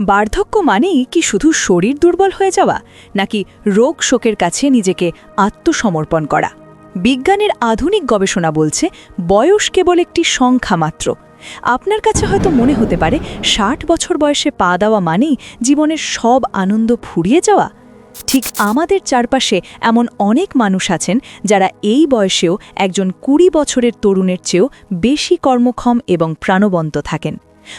বার্ধক্য মানেই কি শুধু শরীর দুর্বল হয়ে যাওয়া, নাকি রোগ শোকের কাছে নিজেকে আত্মসমর্পণ করা? বিজ্ঞানের আধুনিক গবেষণা বলছে, বয়স কেবল একটি সংখ্যা মাত্র। আপনার কাছে হয়তো মনে হতে পারে, ষাট বছর বয়সে পা দেওয়া মানেই জীবনের সব আনন্দ ফুরিয়ে যাওয়া? ঠিক আমাদের চারপাশে এমন অনেক মানুষ আছেন, যারা এই বয়সেও একজন কুড়ি বছরের তরুণের চেয়েও বেশি কর্মক্ষম এবং প্রাণবন্ত থাকেন।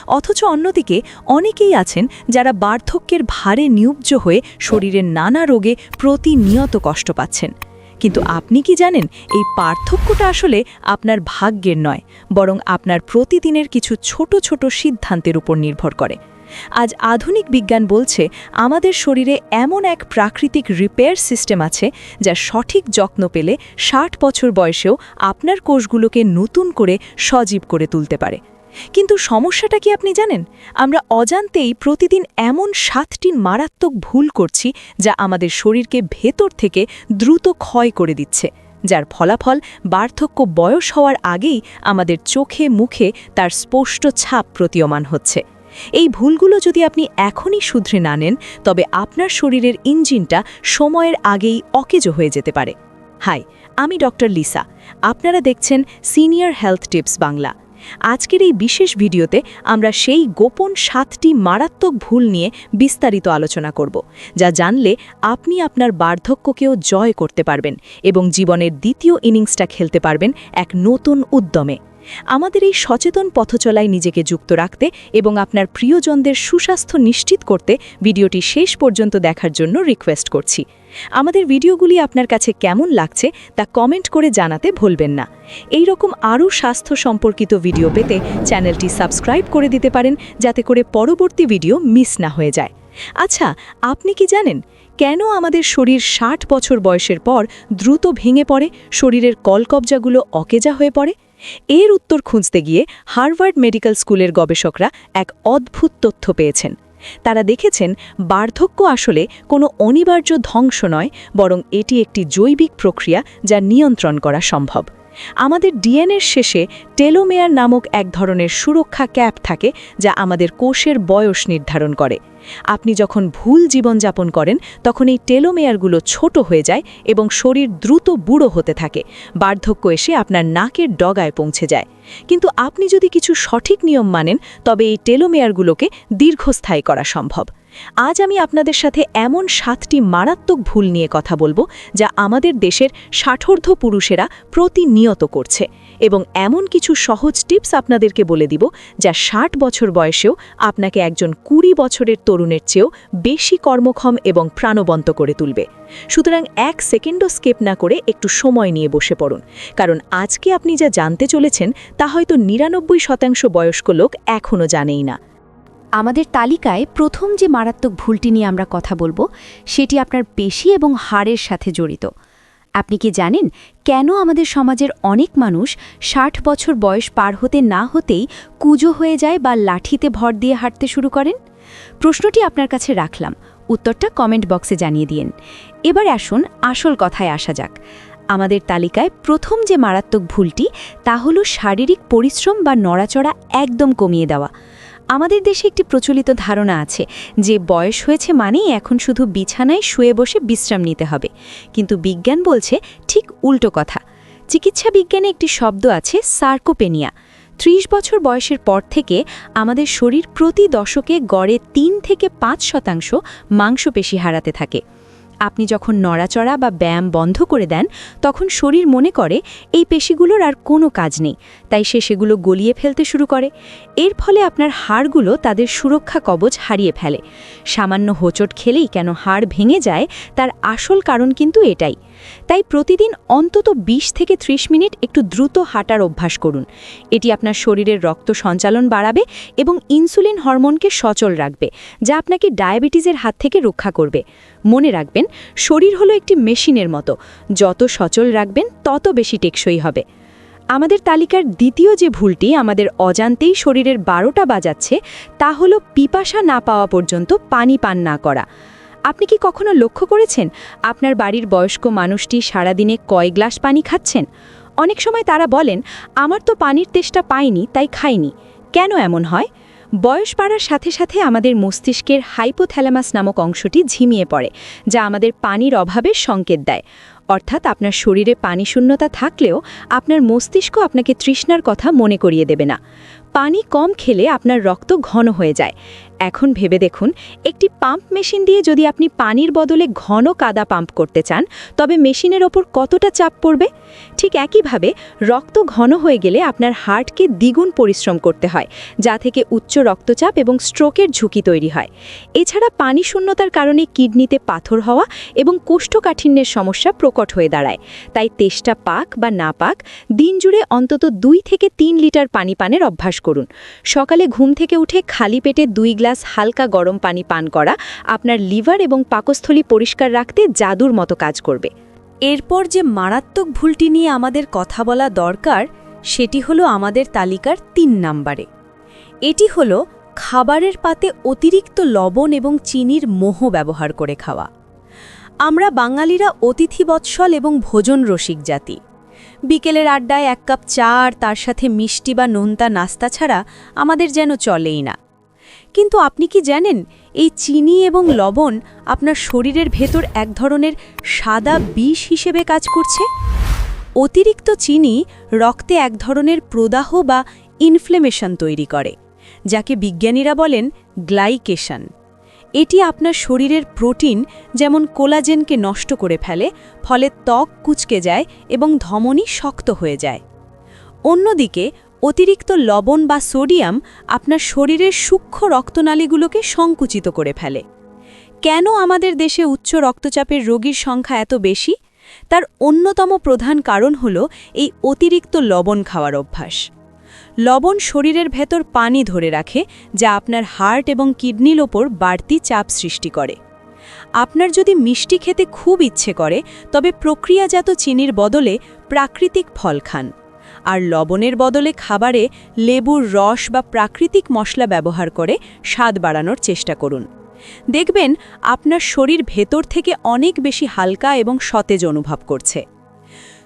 অথচ অন্যদিকে অনেকেই আছেন যারা বার্ধক্যের ভারে নিউব্জ হয়ে শরীরের নানা রোগে প্রতিনিয়ত কষ্ট পাচ্ছেন। কিন্তু আপনি কি জানেন, এই পার্থক্যটা আসলে আপনার ভাগ্যের নয়, বরং আপনার প্রতিদিনের কিছু ছোট ছোট সিদ্ধান্তের উপর নির্ভর করে। আজ আধুনিক বিজ্ঞান বলছে, আমাদের শরীরে এমন এক প্রাকৃতিক রিপেয়ার সিস্টেম আছে, যা সঠিক যত্ন পেলে ষাট বছর বয়সেও আপনার কোষগুলোকে নতুন করে সজীব করে তুলতে পারে। কিন্তু সমস্যাটা কি আপনি জানেন? আমরা অজান্তেই প্রতিদিন এমন সাতটি মারাত্মক ভুল করছি যা আমাদের শরীরকে ভেতর থেকে দ্রুত ক্ষয় করে দিচ্ছে, যার ফলাফল বার্ধক্য বয়স হওয়ার আগেই আমাদের চোখে মুখে তার স্পষ্ট ছাপ প্রতীয়মান হচ্ছে। এই ভুলগুলো যদি আপনি এখনই শুধরে না নেন, তবে আপনার শরীরের ইঞ্জিনটা সময়ের আগেই অকেজো হয়ে যেতে পারে। হাই, আমি ডক্টর লিসা। আপনারা দেখছেন সিনিয়র হেলথ টিপস বাংলা। আজকের এই বিশেষ ভিডিওতে আমরা সেই গোপন সাতটি মারাত্মক ভুল নিয়ে বিস্তারিত আলোচনা করব, যা জানলে আপনি আপনার বার্ধক্যকেও জয় করতে পারবেন এবং জীবনের দ্বিতীয় ইনিংসটা খেলতে পারবেন এক নতুন উদ্যমে। আমাদের এই সচেতন পথচলায় নিজেকে যুক্ত রাখতে এবং আপনার প্রিয়জনদের সুস্বাস্থ্য নিশ্চিত করতে ভিডিওটি শেষ পর্যন্ত দেখার জন্য রিকোয়েস্ট করছি। আমাদের ভিডিওগুলি আপনার কাছে কেমন লাগছে তা কমেন্ট করে জানাতে ভুলবেন না। এই রকম আরও স্বাস্থ্য সম্পর্কিত ভিডিও পেতে চ্যানেলটি সাবস্ক্রাইব করে দিতে পারেন যাতে করে পরবর্তী ভিডিও মিস না হয়ে যায়। আচ্ছা আপনি কি জানেন কেন আমাদের শরীর ষাট বছর বয়সের পর দ্রুত ভেঙে পড়ে, শরীরের কলকবজাগুলো অকেজা হয়ে পড়ে? এর উত্তর খুঁজতে গিয়ে হার্ভার্ড মেডিকেল স্কুলের গবেষকরা এক অদ্ভুত তথ্য পেয়েছেন। তারা দেখেছেন বার্ধক্য আসলে কোনো অনিবার্য ধ্বংস নয়, বরং এটি একটি জৈবিক প্রক্রিয়া যা নিয়ন্ত্রণ করা সম্ভব। আমাদের ডিএনএর শেষে টেলোমেয়ার নামক এক ধরনের সুরক্ষা ক্যাপ থাকে যা আমাদের কোষের বয়স নির্ধারণ করে। আপনি যখন ভুল জীবনযাপন করেন, তখন এই টেলোমেয়ারগুলো ছোট হয়ে যায় এবং শরীর দ্রুত বুড়ো হতে থাকে। বার্ধক্য এসে আপনার নাকের ডগায় পৌঁছে যায়। কিন্তু আপনি যদি কিছু সঠিক নিয়ম মানেন, তবে এই টেলোমেয়ারগুলোকে দীর্ঘস্থায়ী করা সম্ভব। আজ আমি আপনাদের সাথে এমন সাতটি মারাত্মক ভুল নিয়ে কথা বলব যা আমাদের দেশের ষাঠর্ধ পুরুষেরা প্রতিনিয়ত করছে এবং এমন কিছু সহজ টিপস আপনাদেরকে বলে দিব যা ষাট বছর বয়সেও আপনাকে একজন কুড়ি বছরের তরুণের চেয়েও বেশি কর্মক্ষম এবং প্রাণবন্ত করে তুলবে। সুতরাং এক সেকেন্ডও স্কেপ না করে একটু সময় নিয়ে বসে পড়ুন, কারণ আজকে আপনি যা জানতে চলেছেন তা হয়তো নিরানব্বই শতাংশ বয়স্ক লোক এখনও জানেই না। আমাদের তালিকায় প্রথম যে মারাত্মক ভুলটি নিয়ে আমরা কথা বলব, সেটি আপনার পেশি এবং হাড়ের সাথে জড়িত। আপনি কি জানেন কেন আমাদের সমাজের অনেক মানুষ ষাট বছর বয়স পার হতে না হতেই কুজো হয়ে যায় বা লাঠিতে ভর দিয়ে হাঁটতে শুরু করেন? প্রশ্নটি আপনার কাছে রাখলাম, উত্তরটা কমেন্ট বক্সে জানিয়ে দিন। এবার আসুন আসল কথায় আসা যাক। আমাদের তালিকায় প্রথম যে মারাত্মক ভুলটি, তা হল শারীরিক পরিশ্রম বা নড়াচড়া একদম কমিয়ে দেওয়া। আমাদের দেশে একটি প্রচলিত ধারণা আছে যে বয়স হয়েছে মানেই এখন শুধু বিছানায় শুয়ে বসে বিশ্রাম নিতে হবে। কিন্তু বিজ্ঞান বলছে ঠিক উল্টো কথা। চিকিৎসা বিজ্ঞানে একটি শব্দ আছে সার্কোপেনিয়া। ত্রিশ বছর বয়সের পর থেকে আমাদের শরীর প্রতি দশকে গড়ে তিন থেকে পাঁচ শতাংশ মাংসপেশি হারাতে থাকে। আপনি যখন নড়াচড়া বা ব্যায়াম বন্ধ করে দেন, তখন শরীর মনে করে, এই পেশিগুলোর আর কোনো কাজ নেই। তাই সে সেগুলো গলিয়ে ফেলতে শুরু করে। এর ফলে আপনার হাড়গুলো তাদের সুরক্ষা কবচ হারিয়ে ফেলে। সামান্য হোঁচট খেলেই কেন হাড় ভেঙে যায়, তার আসল কারণ কিন্তু এটাই। তাই প্রতিদিন অন্তত ২০ থেকে ৩০ মিনিট একটু দ্রুত হাঁটার অভ্যাস করুন। এটি আপনার শরীরের রক্ত সঞ্চালন বাড়াবে এবং ইনসুলিন হরমোনকে সচল রাখবে, যা আপনাকে ডায়াবেটিসের হাত থেকে রক্ষা করবে। মনে রাখবেন, শরীর হলো একটি মেশিনের মতো। যত সচল রাখবেন, তত বেশি টেকসই হবে। আমাদের তালিকার দ্বিতীয় যে ভুলটি আমাদের অজান্তেই শরীরের বারোটা বাজাচ্ছে, তা হলো পিপাসা না পাওয়া পর্যন্ত পানি পান না করা। আপনি কি কখনো লক্ষ্য করেছেন আপনার বাড়ির বয়স্ক মানুষটি সারাদিনে কয় গ্লাস পানি খাচ্ছেন? অনেক সময় তারা বলেন, আমার তো পানির তেষ্টা পাইনি, তাই খাইনি। কেন এমন হয়? বয়স বাড়ার সাথে সাথে আমাদের মস্তিষ্কের হাইপোথ্যালামাস নামক অংশটি ঝিমিয়ে পড়ে, যা আমাদের পানির অভাবের সংকেত দেয়। অর্থাৎ আপনার শরীরে পানি শূন্যতা থাকলেও আপনার মস্তিষ্ক আপনাকে তৃষ্ণার কথা মনে করিয়ে দেবে না। পানি কম খেলে আপনার রক্ত ঘন হয়ে যায়। এখন ভেবে দেখুন, একটি পাম্প মেশিন দিয়ে যদি আপনি পানির বদলে ঘন কাদা পাম্প করতে চান, তবে মেশিনের ওপর কতটা চাপ পড়বে? ঠিক একইভাবে, রক্ত ঘন হয়ে গেলে আপনার হার্টকে দ্বিগুণ পরিশ্রম করতে হয়, যা থেকে উচ্চ রক্তচাপ এবং স্ট্রোকের ঝুঁকি তৈরি হয়। এছাড়া পানি শূন্যতার কারণে কিডনিতে পাথর হওয়া এবং কোষ্ঠকাঠিন্যের সমস্যা প্রকট হয়ে দাঁড়ায়। তাই তেষ্টা পাক বা না পাক দিন জুড়ে অন্তত দুই থেকে তিন লিটার পানি পানের অভ্যাস করুন। সকালে ঘুম থেকে উঠে খালি পেটে দুই গ্লাস হালকা গরম পানি পান করা, আপনার লিভার এবং পাকস্থলী পরিষ্কার রাখতে জাদুর মতো কাজ করবে। এরপর যে মারাত্মক ভুলটি নিয়ে আমাদের কথা বলা দরকার, সেটি হলো আমাদের তালিকার তিন নাম্বারে। এটি হলো খাবারের পাতে অতিরিক্ত লবণ এবং চিনির মোহ ব্যবহার করে খাওয়া। আমরা বাঙালিরা অতিথিবৎসল এবং ভোজন রসিক জাতি। বিকেলের আড্ডায় এক কাপ চা আর তার সাথে মিষ্টি বা নোনতা নাস্তা ছাড়া আমাদের যেন চলেই না। কিন্তু আপনি কি জানেন, এই চিনি এবং লবণ আপনার শরীরের ভেতর এক ধরনের সাদা বিষ হিসেবে কাজ করছে? অতিরিক্ত চিনি রক্তে এক ধরনের প্রদাহ বা ইনফ্লেমেশন তৈরি করে, যাকে বিজ্ঞানীরা বলেন গ্লাইকেশন এটি আপনার শরীরের প্রোটিন, যেমন কোলাজেনকে নষ্ট করে ফেলে, ফলে ত্বক কুচকে যায় এবং ধমনী শক্ত হয়ে যায়। অন্যদিকে অতিরিক্ত লবণ বা সোডিয়াম আপনার শরীরের সূক্ষ্ম রক্তনালীগুলোকে সংকুচিত করে ফেলে। কেন আমাদের দেশে উচ্চ রক্তচাপের রোগীর সংখ্যা এত বেশি? তার অন্যতম প্রধান কারণ হল এই অতিরিক্ত লবণ খাওয়ার অভ্যাস। লবণ শরীরের ভেতর পানি ধরে রাখে, যা আপনার হার্ট এবং কিডনির ওপর বাড়তি চাপ সৃষ্টি করে। আপনার যদি মিষ্টি খেতে খুব ইচ্ছে করে, তবে প্রক্রিয়াজাত চিনির বদলে প্রাকৃতিক ফল খান। আর লবণের বদলে খাবারে লেবুর রস বা প্রাকৃতিক মশলা ব্যবহার করে স্বাদ বাড়ানোর চেষ্টা করুন। দেখবেন আপনার শরীর ভেতর থেকে অনেক বেশি হালকা এবং সতেজ অনুভব করছে।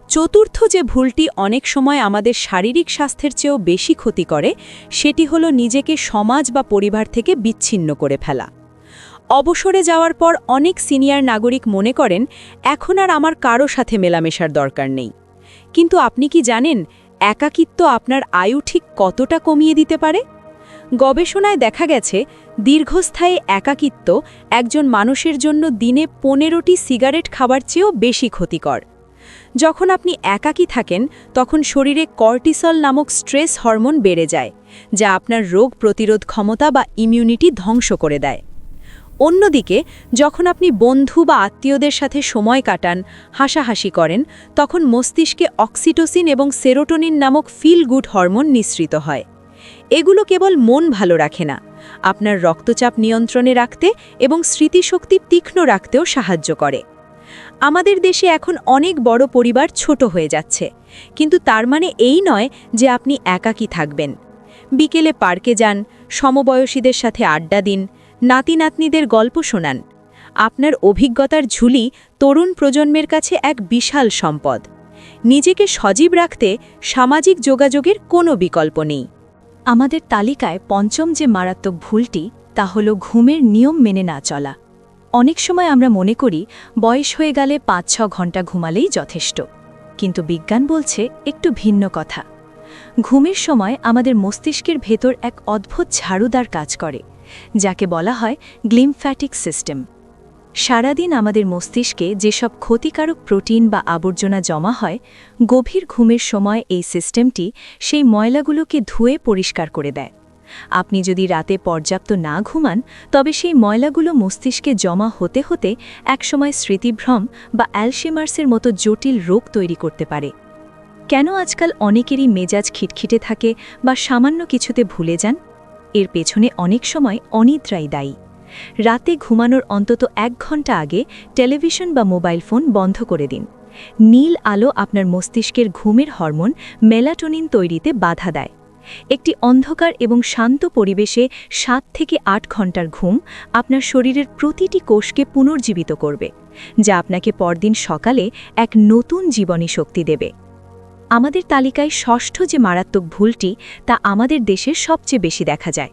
চতুর্থ যে ভুলটি অনেক সময় আমাদের শারীরিক স্বাস্থ্যের চেয়েও বেশি ক্ষতি করে, সেটি হলো নিজেকে সমাজ বা পরিবার থেকে বিচ্ছিন্ন করে ফেলা। অবসরে যাওয়ার পর অনেক সিনিয়র নাগরিক মনে করেন, এখন আর আমার কারও সাথে মেলামেশার দরকার নেই। কিন্তু আপনি কি জানেন একাকিত্ব আপনার আয়ু ঠিক কতটা কমিয়ে দিতে পারে? গবেষণায় দেখা গেছে, দীর্ঘস্থায়ী একাকিত্ব একজন মানুষের জন্য দিনে পনেরোটি সিগারেট খাবার চেয়েও বেশি ক্ষতিকর। যখন আপনি একাকী থাকেন, তখন শরীরে কর্টিসল নামক স্ট্রেস হরমোন বেড়ে যায়, যা আপনার রোগ প্রতিরোধ ক্ষমতা বা ইমিউনিটি ধ্বংস করে দেয়। অন্যদিকে, যখন আপনি বন্ধু বা আত্মীয়দের সাথে সময় কাটান, হাসাহাসি করেন, তখন মস্তিষ্কে অক্সিটোসিন এবং সেরোটোনিন নামক ফিল গুড হরমোন নিঃসৃত হয়। এগুলো কেবল মন ভালো রাখে না, আপনার রক্তচাপ নিয়ন্ত্রণে রাখতে এবং স্মৃতিশক্তি তীক্ষ্ণ রাখতেও সাহায্য করে। আমাদের দেশে এখন অনেক বড় পরিবার ছোট হয়ে যাচ্ছে, কিন্তু তার মানে এই নয় যে আপনি একাকী থাকবেন। বিকেলে পার্কে যান, সমবয়সীদের সাথে আড্ডা দিন নাতি নাতনিদের গল্প শোনান। আপনার অভিজ্ঞতার ঝুলি তরুণ প্রজন্মের কাছে এক বিশাল সম্পদ। নিজেকে সজীব রাখতে সামাজিক যোগাযোগের কোনো বিকল্প নেই। আমাদের তালিকায় পঞ্চম যে মারাত্মক ভুলটি, তা হল ঘুমের নিয়ম মেনে না চলা। অনেক সময় আমরা মনে করি, বয়স হয়ে গেলে পাঁচ ছ ঘণ্টা ঘুমালেই যথেষ্ট। কিন্তু বিজ্ঞান বলছে একটু ভিন্ন কথা। ঘুমের সময় আমাদের মস্তিষ্কের ভেতর এক অদ্ভুত ঝাড়ুদার কাজ করে। যাকে বলা হয় গ্লিমফ্যাটিক সিস্টেম। সারাদিন আমাদের মস্তিষ্কে যেসব ক্ষতিকারক প্রোটিন বা আবর্জনা জমা হয়, গভীর ঘুমের সময় এই সিস্টেমটি সেই ময়লাগুলোকে ধুয়ে পরিষ্কার করে দেয়। আপনি যদি রাতে পর্যাপ্ত না ঘুমান, তবে সেই ময়লাগুলো মস্তিষ্কে জমা হতে হতে একসময় স্মৃতিভ্রম বা অ্যালসিমার্সের মতো জটিল রোগ তৈরি করতে পারে। কেন আজকাল অনেকেরই মেজাজ খিটখিটে থাকে বা সামান্য কিছুতে ভুলে যান? এর পেছনে অনেক সময় অনিদ্রাই দায়ী। রাতে ঘুমানোর অন্তত এক ঘণ্টা আগে টেলিভিশন বা মোবাইল ফোন বন্ধ করে দিন। নীল আলো আপনার মস্তিষ্কের ঘুমের হরমোন মেলাটোনিন তৈরিতে বাধা দেয়। একটি অন্ধকার এবং শান্ত পরিবেশে সাত থেকে আট ঘণ্টার ঘুম আপনার শরীরের প্রতিটি কোষকে পুনর্জীবিত করবে, যা আপনাকে পরদিন সকালে এক নতুন জীবনী শক্তি দেবে। আমাদের তালিকায় ষষ্ঠ যে মারাত্মক ভুলটি তা আমাদের দেশের সবচেয়ে বেশি দেখা যায়।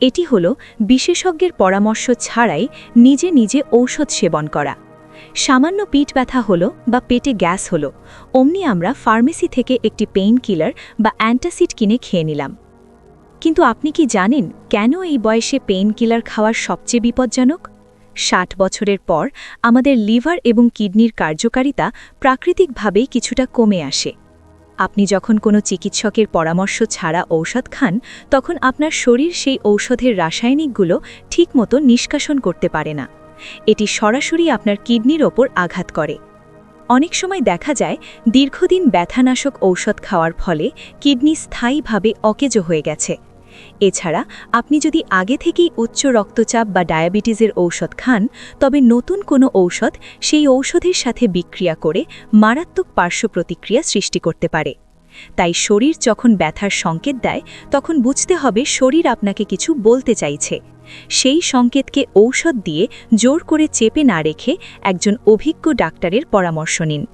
এটি হল বিশেষজ্ঞের পরামর্শ ছাড়াই নিজে নিজে ঔষধ সেবন করা। সামান্য পিঠ ব্যথা হলো বা পেটে গ্যাস হলো, অমনি আমরা ফার্মেসি থেকে একটি পেইন কিলার বা অ্যান্টাসিড কিনে খেয়ে নিলাম। কিন্তু আপনি কি জানেন কেন এই বয়সে পেইন কিলার খাওয়ার সবচেয়ে বিপজ্জনক? ষাট বছরের পর আমাদের লিভার এবং কিডনির কার্যকারিতা প্রাকৃতিকভাবেই কিছুটা কমে আসে। আপনি যখন কোনো চিকিৎসকের পরামর্শ ছাড়া ঔষধ খান, তখন আপনার শরীর সেই ঔষধের রাসায়নিকগুলো ঠিকমতো নিষ্কাশন করতে পারে না। এটি সরাসরি আপনার কিডনির ওপর আঘাত করে। অনেক সময় দেখা যায়, দীর্ঘদিন ব্যথানাশক ঔষধ খাওয়ার ফলে কিডনি স্থায়ীভাবে অকেজ হয়ে গেছে। এছাড়া আপনি যদি আগে থেকেই উচ্চ রক্তচাপ বা ডায়াবেটিসের ঔষধ খান, তবে নতুন কোনো ঔষধ সেই ঔষধের সাথে বিক্রিয়া করে মারাত্মক পার্শ্ব প্রতিক্রিয়া সৃষ্টি করতে পারে। তাই শরীর যখন ব্যথার সংকেত দেয়, তখন বুঝতে হবে শরীর আপনাকে কিছু বলতে চাইছে। সেই সংকেতকে ঔষধ দিয়ে জোর করে চেপে না রেখে একজন অভিজ্ঞ ডাক্তারের পরামর্শ নিন।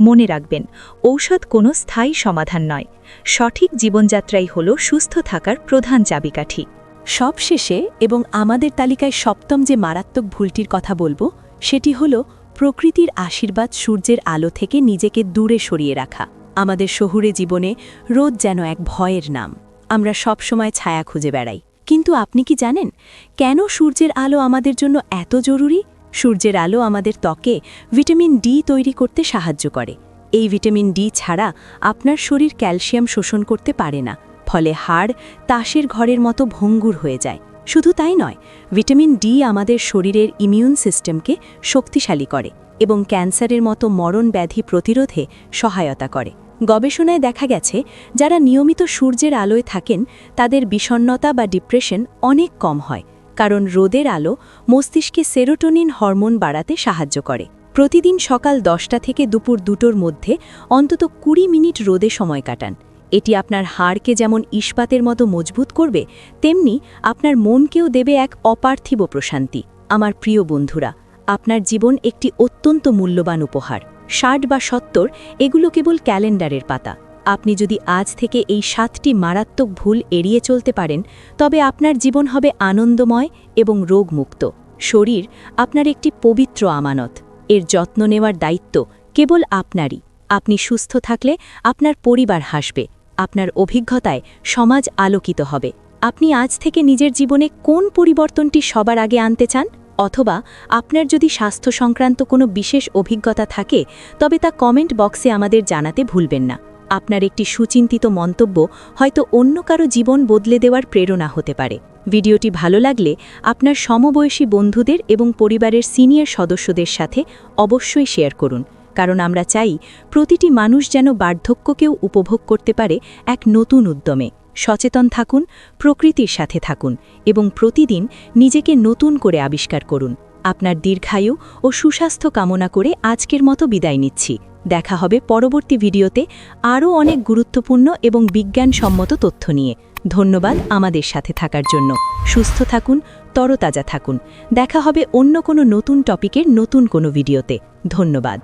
মনে রাখবেন, ঔষধ কোনো স্থায়ী সমাধান নয়। সঠিক জীবনযাত্রাই হল সুস্থ থাকার প্রধান চাবিকাঠি। সবশেষে এবং আমাদের তালিকায় সপ্তম যে মারাত্মক ভুলটির কথা বলব, সেটি হল প্রকৃতির আশীর্বাদ সূর্যের আলো থেকে নিজেকে দূরে সরিয়ে রাখা। আমাদের শহুরে জীবনে রোদ যেন এক ভয়ের নাম। আমরা সবসময় ছায়া খুঁজে বেড়াই। কিন্তু আপনি কি জানেন, কেন সূর্যের আলো আমাদের জন্য এত জরুরি? সূর্যের আলো আমাদের ত্বকে ভিটামিন ডি তৈরি করতে সাহায্য করে। এই ভিটামিন ডি ছাড়া আপনার শরীর ক্যালসিয়াম শোষণ করতে পারে না, ফলে হাড় তাসের ঘরের মতো ভঙ্গুর হয়ে যায়। শুধু তাই নয়, ভিটামিন ডি আমাদের শরীরের ইমিউন সিস্টেমকে শক্তিশালী করে এবং ক্যান্সারের মতো মরণ ব্যাধি প্রতিরোধে সহায়তা করে। গবেষণায় দেখা গেছে, যারা নিয়মিত সূর্যের আলোয় থাকেন, তাদের বিষণ্নতা বা ডিপ্রেশন অনেক কম হয়। কারণ রোদের আলো মস্তিষ্কে সেরোটোনিন হরমোন বাড়াতে সাহায্য করে। প্রতিদিন সকাল দশটা থেকে দুপুর দুটোর মধ্যে অন্তত কুড়ি মিনিট রোদে সময় কাটান। এটি আপনার হাড়কে যেমন ইস্পাতের মতো মজবুত করবে, তেমনি আপনার মনকেও দেবে এক অপার্থিব প্রশান্তি। আমার প্রিয় বন্ধুরা, আপনার জীবন একটি অত্যন্ত মূল্যবান উপহার। ষাট বা সত্তর এগুলো কেবল ক্যালেন্ডারের পাতা। আপনি যদি আজ থেকে এই সাতটি মারাত্মক ভুল এড়িয়ে চলতে পারেন, তবে আপনার জীবন হবে আনন্দময় এবং রোগমুক্ত। শরীর আপনার একটি পবিত্র আমানত। এর যত্ন নেওয়ার দায়িত্ব কেবল আপনারই। আপনি সুস্থ থাকলে আপনার পরিবার হাসবে, আপনার অভিজ্ঞতায় সমাজ আলোকিত হবে। আপনি আজ থেকে নিজের জীবনে কোন পরিবর্তনটি সবার আগে আনতে চান? অথবা আপনার যদি স্বাস্থ্য সংক্রান্ত কোনো বিশেষ অভিজ্ঞতা থাকে, তবে তা কমেন্ট বক্সে আমাদের জানাতে ভুলবেন না। আপনার একটি সুচিন্তিত মন্তব্য হয়তো অন্য কারও জীবন বদলে দেওয়ার প্রেরণা হতে পারে। ভিডিওটি ভালো লাগলে আপনার সমবয়সী বন্ধুদের এবং পরিবারের সিনিয়র সদস্যদের সাথে অবশ্যই শেয়ার করুন, কারণ আমরা চাই প্রতিটি মানুষ যেন বার্ধক্যকেও উপভোগ করতে পারে এক নতুন উদ্যমে। সচেতন থাকুন, প্রকৃতির সাথে থাকুন এবং প্রতিদিন নিজেকে নতুন করে আবিষ্কার করুন। আপনার দীর্ঘায়ু ও সুস্বাস্থ্য কামনা করে আজকের মতো বিদায় নিচ্ছি। দেখা হবে পরবর্তী ভিডিওতে আরও অনেক গুরুত্বপূর্ণ এবং বিজ্ঞানসম্মত তথ্য নিয়ে। ধন্যবাদ আমাদের সাথে থাকার জন্য। সুস্থ থাকুন, তরতাজা থাকুন। দেখা হবে অন্য কোনো নতুন টপিকের নতুন কোনো ভিডিওতে। ধন্যবাদ।